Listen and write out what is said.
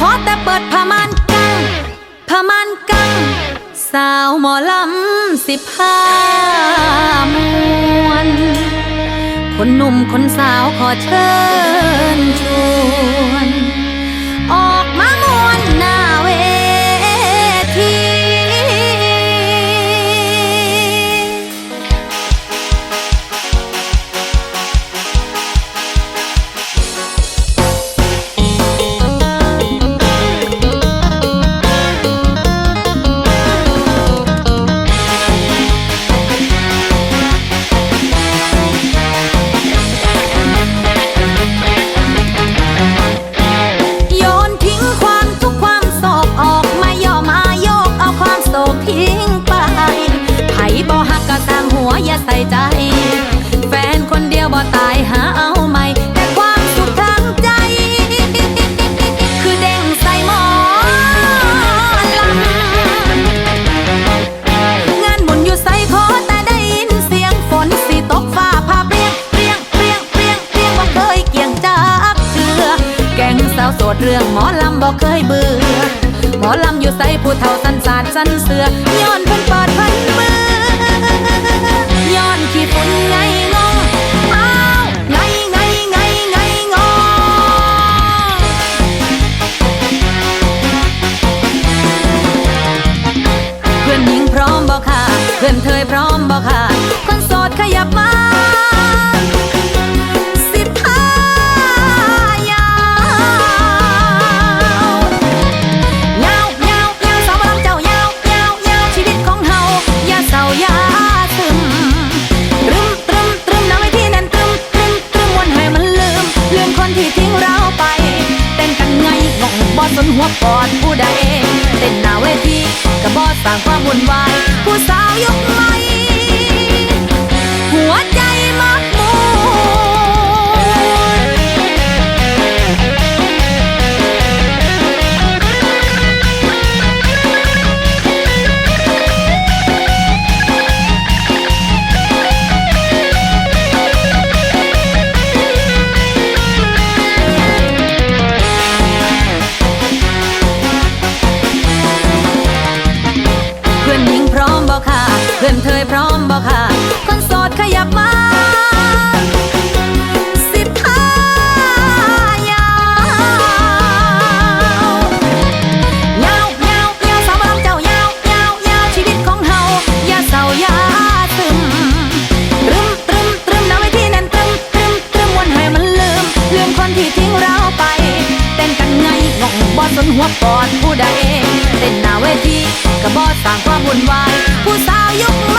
พอแต่เปิดผามานกังผามานกัง สาวหมอลำสิบห้ามวน คนหนุ่มคนสาวขอเชิญชวน ส่ใจ แฟนคนเดียวบ่ตายหาเอาใหม่แต่ความสุขทางใจ คือเด้งใส่หมอลำงานบุญอยู่ใส่ขอแต่ได้ยินเสียงฝนสิตกฟ้าผ่าเปรียงเปรียงเปรียงเปรียงเปรียงว่าเคยเกี่ยงจากเถือแกงสาวโสดเรื่องหมอลำบอกเคยเบื่อหมอลำอยู่ใส่ผู้เฒ่าสันสาดสันเสือย้อนเพิ่นเปิดเพิ่น เพื่อนเธยพร้อมบอกค่ะ คนโสดขยับมาสิบห้ายาวยาวยาวยาวสาวบลังเจ้ายาวยาวยาวชีวิตของเฮาอย่าเศร้าอย่าซึมตรึมตรึมตรึมน้ำไว้ที่นั่นตรึมตรึมตรึมวันให้มันลืมลืมคนที่ทิ้งเราไปเต้นกันไงงงบอสนหัวปอดผู้ใดเต้นหน้าเวที สร้างความวุ่นวายผู้สาวยกไม้ นที่ทิ้งเราไปเต้นกันไงงงบอสนหัวปอดผู้ใดเต้นหน้าเวทีกับบอสร้างความวุ่นวาย ผู้สาวยุก